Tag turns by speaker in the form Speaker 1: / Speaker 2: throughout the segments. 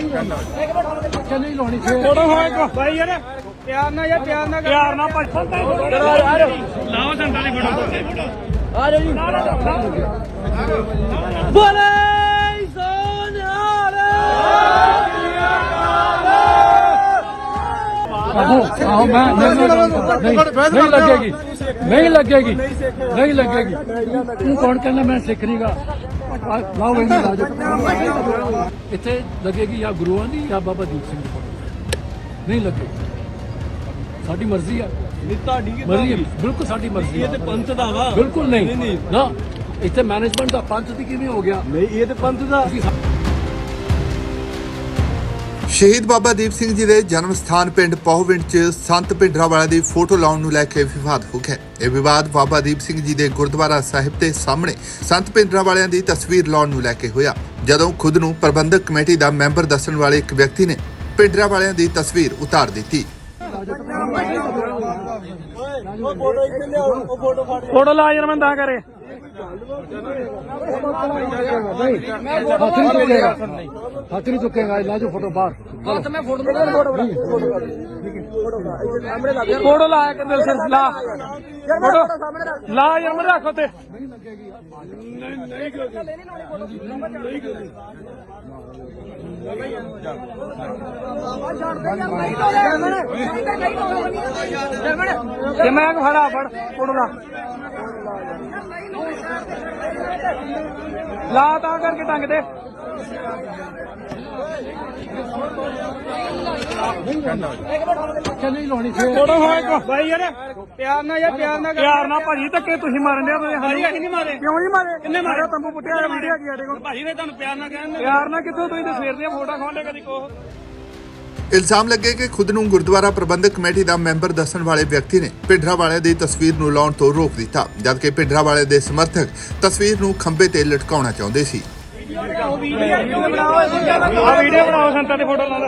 Speaker 1: ਚੱਲੀ ਲਾਉਣੀ ਫੇਰ
Speaker 2: ਫੋਟੋ ਹੋ ਇੱਕ ਭਾਈ ਯਾਰ ਪਿਆਰ ਨਾਲ ਯਾਰ ਪਿਆਰ ਨਾਲ ਪਿਆਰ ਨਾਲ ਭੱਜ ਲਾਓ ਸੰਤਾਂ ਦੀ ਫੋਟੋ
Speaker 1: ਆਹੋ ਆਹੋ ਮੈਂ ਨਹੀਂ ਨਹੀਂ ਨਹੀਂ ਲੱਗੇਗੀ ਨਹੀਂ ਲੱਗੇਗੀ ਨਹੀਂ ਲੱਗੇਗੀ ਤੂੰ ਕੌਣ ਕਹਿੰਦਾ ਮੈਂ ਸਿੱਖ ਨਹੀਂਗਾ ਲਾਓ ਇਹਨੂੰ ਇੱਥੇ ਲੱਗੇਗੀ ਜਾਂ ਗੁਰੂਆਂ ਦੀ ਜਾਂ ਬਾਬਾ ਦੀਪ ਸਿੰਘ ਦੀ ਫੋਟੋ ਨਹੀਂ ਲੱਗੇਗੀ ਸਾਡੀ ਮਰਜ਼ੀ ਆ।
Speaker 3: ਨਹੀਂ ਤੁਹਾਡੀ
Speaker 1: ਮਰਜ਼ੀ ਹੈ, ਬਿਲਕੁਲ ਸਾਡੀ ਮਰਜ਼ੀ
Speaker 3: ਇਹ ਤੇ
Speaker 1: ਆ
Speaker 3: ਪੰਥ ਦਾ ਵਾ।
Speaker 1: ਬਿਲਕੁਲ
Speaker 3: ਨਹੀਂ।
Speaker 1: ਨਾ ਇੱਥੇ ਮੈਨੇਜਮੈਂਟ ਦਾ ਪੰਥ ਦੀ ਕਿਵੇਂ ਹੋ ਗਿਆ?
Speaker 3: ਨਹੀਂ ਇਹ ਤੇ ਪੰਥ ਦਾ।
Speaker 1: ਤੁਸੀਂ
Speaker 4: ਸ਼ਹੀਦ ਬਾਬਾ ਦੀਪ ਸਿੰਘ ਜੀ ਦੇ ਜਨਮ ਸਥਾਨ ਪਿੰਡ ਪਹੁਵਿੰਡ 'ਚ ਸੰਤ ਭਿੰਡਰਾਵਾਲਾ ਦੀ ਫੋਟੋ ਲਾਉਣ ਨੂੰ ਲੈ ਕੇ ਵਿਵਾਦ ਹੋ ਗਿਆ। ਇਹ ਵਿਵਾਦ ਬਾਬਾ ਦੀਪ ਸਿੰਘ ਜੀ ਦੇ ਗੁਰਦੁਆਰਾ ਸਾਹਿਬ ਦੇ ਸਾਹਮਣੇ ਸੰਤ ਭਿੰਡਰਾਵਾਲਿਆਂ ਦੀ ਤਸਵੀਰ ਲਾਉਣ ਨੂੰ ਲੈ ਕੇ ਹੋਇਆ। ਜਦੋਂ ਖੁਦ ਨੂੰ ਪ੍ਰਬੰਧਕ ਕਮੇਟੀ ਦਾ ਮੈਂਬਰ ਦੱਸਣ ਵਾਲੇ ਇੱਕ ਵਿਅਕਤੀ ਨੇ ਭਿੰਡਰਾਵਾਲਿਆਂ ਦੀ ਤਸਵੀਰ ਉਤਾਰ ਦਿੱਤੀ।
Speaker 3: ਫੋਟੋ
Speaker 2: ਲਾ ਯਾਰ ਮੈਂ ਕਰੇ।
Speaker 1: ਹੱਥ ਨਹੀਂ ਚੁੱਕੇਗਾ ਹੱਥ ਨਹੀਂ ਚੁੱਕੇਗਾ ਲਾ ਜੋ ਫੋਟੋ ਬਾਹਰ
Speaker 2: ਹੱਥ ਮੈਂ ਫੋਟੋ ਫੋਟੋ ਲਾ ਕੇ ਦਿਲ ਸੇ ਲਾ ਫੋਟੋ ਲਾ ਯਾਰ ਮੈਂ ਰੱਖੋ ਤੇ ਤੇ ਮੈਂ ਖੜਾ ਫੜ ਫੋਟੋ ਲਾ। ਲਾ ਤਾਂ ਕਰਕੇ ਟੰਗ ਦੇ।
Speaker 1: ਚੱਲੀ ਲਾਉਣੀ ਫੇਰ
Speaker 2: ਫੋਟੋ ਹੋ ਇੱਕ। ਭਾਈ ਯਾਰ ਪਿਆਰ ਨਾਲ ਯਾਰ ਪਿਆਰ ਨਾਲ ਪਿਆਰ ਨਾਲ ਭਾਜੀ ਧੱਕੇ ਤੁਸੀਂ ਮਾਰਨ ਦੇ ਤੁਸੀਂ ਹਾਂਜੀ ਅਸੀਂ ਨਹੀਂ ਮਾਰੇ। ਕਿਉਂ ਨਹੀਂ ਮਾਰੇ? ਕਿੰਨੇ ਮਾਰੇ? ਤੰਬੂ ਪੁੱਟਿਆ ਵੀਡੀਓ ਕੀ ਸਾਡੇ ਕੋਲ ਭਾਜੀ ਨੇ ਤੁਹਾਨੂੰ ਪਿਆਰ ਨਾਲ ਕਹਿੰਦੇ ਪਿਆਰ ਨਾਲ ਕਿੱਥੋਂ ਤੁਸੀਂ ਤੇ ਸਵੇਰ ਦੀਆਂ ਫੋਟੋ ਖਾਉਂਦੇ ਕਦੀ ਕੋਹ?
Speaker 4: ਇਲਜ਼ਾਮ ਲੱਗੇ ਕਿ ਖੁਦ ਨੂੰ ਗੁਰਦੁਆਰਾ ਪ੍ਰਬੰਧਕ ਕਮੇਟੀ ਦਾ ਮੈਂਬਰ ਦੱਸਣ ਵਾਲੇ ਵਿਅਕਤੀ ਨੇ ਭਿੰਡਰਾਵਾਲੇ ਦੀ ਤਸਵੀਰ ਨੂੰ ਲਾਉਣ ਤੋਂ ਰੋਕ ਦਿੱਤਾ ਜਦਕਿ ਭਿੰਡਰਾਵਾਲੇ ਦੇ ਸਮਰਥਕ ਤਸਵੀਰ ਨੂੰ ਖੰਭੇ ਤੇ ਲਟਕਾਉਣਾ ਚਾਹੁੰਦੇ ਸੀ।
Speaker 2: ਆ ਵੀਡੀਓ ਬਣਾਓ ਸੰਤਾਂ ਦੀ ਫੋਟੋ ਲਾ ਦੇ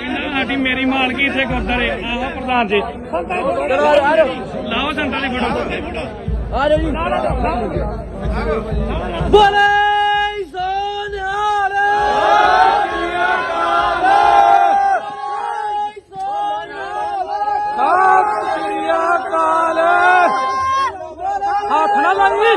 Speaker 2: ਇਹਨਾਂ ਸਾਡੀ ਮੇਰੀ ਮਾਲਕੀ ਇੱਥੇ ਗੁਰਦਾਰੇ ਆਹ ਪ੍ਰਧਾਨ ਜੀ। ਲਾਓ ਸੰਤਾਂ ਦੀ ਫੋਟੋ। ਆ ਜਾਓ ਜੀ ਬੋਲੇ ਸੋਨਿਆਲ ਸਤਿ ਸ੍ਰੀ ਅਕਾਲ ਹੱਥ ਨਾ ਲਾਈ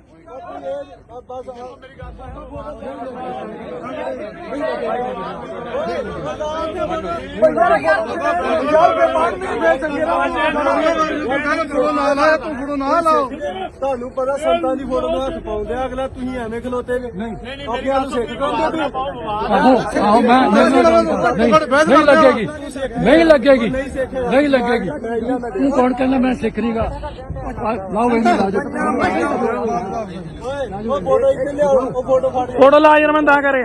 Speaker 3: ਤੁਹਾਨੂੰ ਪਤਾ ਸੰਤਾਂ ਦੀ ਫੋਟੋ ਨੂੰ ਹੱਥ ਪਾਉਂਦੇ ਆ ਅਗਲਾ ਤੁਸੀਂ ਐਵੇਂ ਖਲੋਤੇ ਨੇ ਆਪਿਆਂ ਨੂੰ ਸਿੱਖ ਕਹਿੰਦੇ ਤੂੰ
Speaker 1: ਆਹੋ ਮੈਂ ਨਹੀਂ ਨਹੀਂ ਨਹੀਂ ਲੱਗੇਗੀ। ਨਹੀਂ ਲੱਗੇਗੀ। ਨਹੀਂ ਲੱਗੇਗੀ। ਤੂੰ ਕੌਣ ਕਹਿੰਦਾ ਮੈਂ ਸਿੱਖ ਨਹੀਂਗਾ ਲਾਓ ਇਹਨੂੰ ਲਾ ਜਾਓ
Speaker 3: ਓਏ ਉਹ ਫੋਟੋ ਇੱਥੇ ਲਿਆਓ ਉਹ ਫੋਟੋ ਫੜ
Speaker 2: ਫੋਟੋ ਲਾ ਯਾਰ ਮੈਂ ਤਾਂ ਕਰੇ।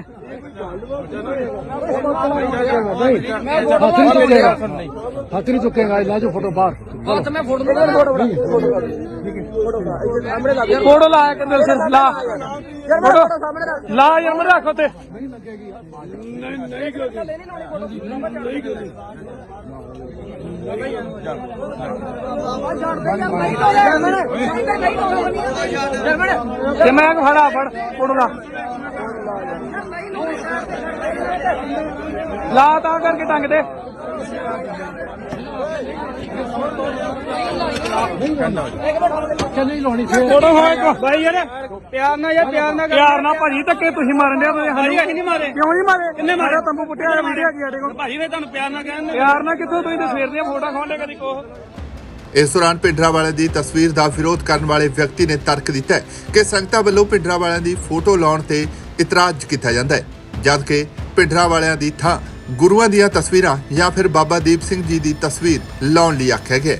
Speaker 1: ਹੱਥ ਨਹੀਂ ਚੁੱਕੇਗਾ। ਹੱਥ ਨਹੀਂ ਚੁੱਕੇਗਾ ਲਾ ਜੋ ਫੋਟੋ ਬਾਹਰ।
Speaker 2: ਹੱਥ ਮੈਂ ਫੋਟੋ ਫੋਟੋ ਲਾ ਕੇ ਦਿਲ ਸੇ ਲਾ। ਫੋਟੋ ਲਾ ਯਾਰ ਮੈਂ ਰੱਖੋ ਤੇ ਤੇ ਮੈਂ ਖੜਾ ਫੜ ਫੋਟੋ ਲਾ ਤਾਂ ਕਰਕੇ ਟੰਗ ਦੇ।
Speaker 1: ਚੱਲੀ ਲਾਉਣੀ ਫੇਰ
Speaker 2: ਫੋਟੋ ਹੋ ਇੱਕ। ਭਾਈ ਯਾਰ ਪਿਆਰ ਨਾਲ ਯਾਰ ਪਿਆਰ ਨਾਲ ਪਿਆਰ ਨਾਲ ਭਾਜੀ ਧੱਕੇ ਤੁਸੀਂ ਮਾਰਨ ਦੇ ਤੁਸੀਂ ਹਾਂਜੀ ਅਸੀਂ ਨਹੀਂ ਮਾਰੇ। ਕਿਉਂ ਨਹੀਂ ਮਾਰੇ? ਕਿੰਨੇ ਮਾਰੇ? ਤੰਬੂ ਪੁੱਟਿਆ ਵੀਡੀਓ ਕੀ ਸਾਡੇ ਕੋਲ ਭਾਜੀ ਨੇ ਤੁਹਾਨੂੰ ਪਿਆਰ ਨਾਲ ਕਹਿੰਦੇ ਪਿਆਰ ਨਾਲ ਕਿੱਥੋਂ ਤੁਸੀਂ ਤੇ ਸਵੇਰ ਦੀਆਂ ਫੋਟੋ ਖਾਉਂਦੇ ਕਦੀ ਕੋਹ?
Speaker 4: ਇਸ ਦੌਰਾਨ ਭਿੰਡਰਾਵਾਲੇ ਦੀ ਤਸਵੀਰ ਦਾ ਵਿਰੋਧ ਕਰਨ ਵਾਲੇ ਵਿਅਕਤੀ ਨੇ ਤਰਕ ਦਿੱਤਾ ਕਿ ਸੰਗਤਾਂ ਵੱਲੋਂ ਭਿੰਡਰਾਵਾਲਿਆਂ ਦੀ ਫੋਟੋ ਲਾਉਣ ਤੇ ਇਤਰਾਜ਼ ਕੀਤਾ ਜਾਂਦਾ ਹੈ। ਜਦਕਿ ਭਿੰਡਰਾਵਾਲਿਆਂ ਦੀ ਥਾਂ ਗੁਰੂਆਂ ਦੀਆਂ ਤਸਵੀਰਾਂ ਜਾਂ ਫਿਰ ਬਾਬਾ ਦੀਪ ਸਿੰਘ ਜੀ ਦੀ ਤਸਵੀਰ ਲਾਉਣ ਲਈ ਆਖਿਆ ਗਿਆ।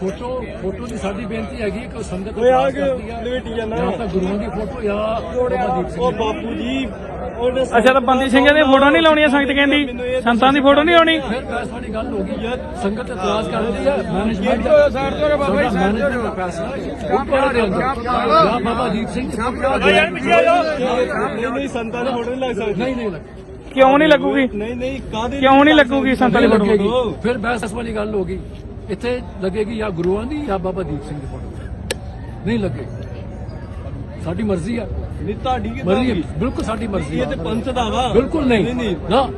Speaker 1: ਫੋਟੋ ਫੋਟੋ ਦੀ ਸਾਡੀ ਬੇਨਤੀ ਹੈਗੀ ਕਿ ਸੰਗਤ
Speaker 3: ਓਏ ਆ। ਲਵੇਟੀ ਜਾਂਦਾ।
Speaker 1: ਜਾਂ ਤਾਂ ਗੁਰੂਆਂ ਦੀ ਫੋਟੋ ਜਾਂ ਬਾਬਾ ਦੀਪ ਸਿੰਘ
Speaker 3: ਉਹ
Speaker 1: ਦੀ।
Speaker 3: ਬਾਪੂ ਜੀ
Speaker 2: ਅੱਛਾ ਤਾਂ ਬੰਦੀ ਸਿੰਘਾਂ ਦੀ ਫੋਟੋ ਨਹੀਂ ਲਾਉਣੀ ਸੰਗਤ ਕਹਿੰਦੀ। ਸੰਤਾਂ ਦੀ ਫੋਟੋ ਨਹੀਂ ਲਾਉਣੀ।
Speaker 1: ਫਿਰ ਬਹਿਸ ਵਾਲੀ ਗੱਲ ਹੋ ਗਈ ਸੰਗਤ ਇਤਰਾਜ਼ ਕਰਦੀ ਹੈ। ਮੈਨੇਜਮੈਂਟ ਦਾ ਸਾਈਡ ਤੋਂ ਬਾਬਾ ਜੀ ਬਾਬਾ ਦੀਪ ਸਿੰਘ
Speaker 2: ਯਾਰ ਜਾਓ।
Speaker 3: ਨਹੀਂ ਨਹੀਂ ਸੰਤਾਂ ਦੀ ਫੋਟੋ ਨਹੀਂ ਲੱਗ ਸਕਦੀ।
Speaker 1: ਨਹੀਂ ਨਹੀਂ ਲੱਗੀ
Speaker 2: ਕਿਉਂ ਨਹੀਂ ਲੱਗੂਗੀ?
Speaker 3: ਨਹੀਂ ਨਹੀਂ ਕਾਹਦੇ
Speaker 2: ਕਿਉਂ ਨਹੀਂ ਲੱਗੂਗੀ ਸੰਤਾਂ ਦੀ
Speaker 1: ਨਹੀਂ
Speaker 2: ਫੋਟੋ?
Speaker 1: ਲੱਗੇਗੀ ਫਿਰ ਬਹਿਸ ਵਾਲੀ ਗੱਲ ਹੋ ਗਈ। ਇੱਥੇ ਲੱਗੇਗੀ ਜਾਂ ਗੁਰੂਆਂ ਦੀ ਜਾਂ ਬਾਬਾ ਦੀਪ ਸਿੰਘ ਦੀ ਫੋਟੋ। ਨਹੀਂ ਲੱਗੇਗੀ ਸਾਡੀ ਮਰਜ਼ੀ ਆ।
Speaker 3: ਨਹੀਂ ਤੁਹਾਡੀ ਕਿ
Speaker 1: ਮਰਜ਼ੀ ਬਿਲਕੁਲ ਸਾਡੀ ਮਰਜ਼ੀ
Speaker 3: ਇਹ
Speaker 1: ਆ
Speaker 3: ਤੇ ਪੰਥ ਦਾ ਵਾ।
Speaker 1: ਬਿਲਕੁਲ
Speaker 3: ਨਹੀਂ।
Speaker 1: ਨਹੀਂ
Speaker 3: ਨਹੀਂ।
Speaker 1: ਨਾ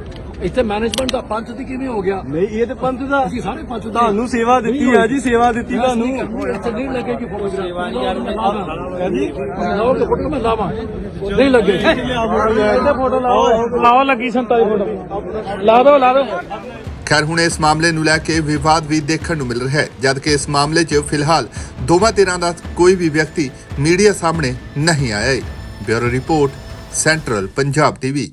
Speaker 1: ਇੱਥੇ ਮੈਨੇਜਮੈਂਟ ਦਾ ਪੰਥ ਦੀ ਕਿਵੇਂ ਹੋ ਗਿਆ?
Speaker 3: ਨਹੀਂ ਇਹ ਤੇ ਪੰਥ ਦਾ
Speaker 1: ਅਸੀਂ ਸਾਰੇ ਪੰਥ ਦੇ
Speaker 3: ਤੁਹਾਨੂੰ ਸੇਵਾ ਦਿੱਤੀ ਆ ਜੀ ਸੇਵਾ ਦਿੱਤੀ ਤੁਹਾਨੂੰ।
Speaker 1: ਇੱਥੇ ਨਹੀਂ ਲੱਗੇਗੀ ਫੋਟੋ ਸੇਵਾ ਯਾਰ ਹਾਂਜੀ ਲਾਓਗੇ ਫੋਟੋ ਮੈਂ ਲਾਵਾਂ। ਨਹੀਂ ਲੱਗੇ।
Speaker 3: ਇਹਦੇ ਫੋਟੋ ਲਾਓ।
Speaker 2: ਲਾਓ ਲੱਗੀ ਸੰਤਾਂ ਦੀ ਫੋਟੋ। ਲਾ ਦਿਓ ਲਾ ਦਿਓ
Speaker 4: ਖੈਰ ਹੁਣ ਇਸ ਮਾਮਲੇ ਨੂੰ ਲੈ ਕੇ ਵਿਵਾਦ ਵੀ ਦੇਖਣ ਨੂੰ ਮਿਲ ਰਿਹਾ ਹੈ ਜਦ ਕਿ ਇਸ ਮਾਮਲੇ 'ਚ ਫਿਲਹਾਲ ਦੋਵਾਂ ਧਿਰਾਂ ਦਾ ਕੋਈ ਵੀ ਵਿਅਕਤੀ ਮੀਡੀਆ ਸਾਹਮਣੇ ਨਹੀਂ ਆਇਆ ਹੈ। Bureau report central Punjab TV.